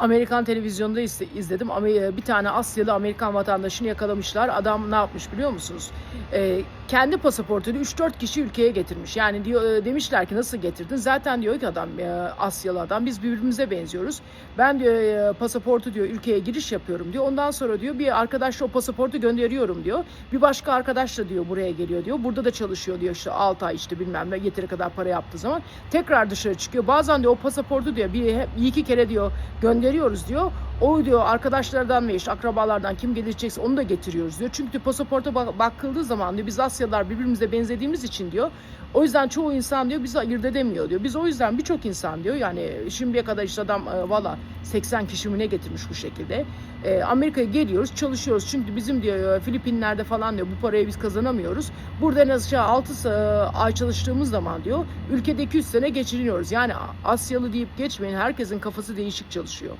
Amerikan televizyonda izle- izledim. E, bir tane Asyalı Amerikan vatandaşını yakalamışlar. Adam ne yapmış biliyor musunuz? Ee, kendi pasaportuyla 3-4 kişi ülkeye getirmiş. Yani diyor e, demişler ki nasıl getirdin? Zaten diyor ki adam e, Asyalı adam biz birbirimize benziyoruz. Ben diyor e, pasaportu diyor ülkeye giriş yapıyorum diyor. Ondan sonra diyor bir arkadaşla o pasaportu gönderiyorum diyor. Bir başka arkadaşla diyor buraya geliyor diyor. Burada da çalışıyor diyor işte 6 ay işte bilmem ne yeteri kadar para yaptığı zaman tekrar dışarı çıkıyor. Bazen diyor o pasaportu diyor bir bir iki kere diyor gönderiyoruz diyor. O diyor arkadaşlardan ve işte akrabalardan kim gelecekse onu da getiriyoruz diyor. Çünkü diyor, pasaporta bak- bakıldığı zaman diyor biz Asyalılar birbirimize benzediğimiz için diyor. O yüzden çoğu insan diyor bizi ayırt edemiyor diyor. Biz o yüzden birçok insan diyor yani şimdiye kadar işte adam e, valla 80 kişi mi ne getirmiş bu şekilde. E, Amerika'ya geliyoruz çalışıyoruz çünkü bizim diyor e, Filipinler'de falan diyor bu parayı biz kazanamıyoruz. Burada en az aşağı 6 ay çalıştığımız zaman diyor ülkede 200 sene geçiriyoruz. Yani Asyalı deyip geçmeyin herkesin kafası değişik çalışıyor.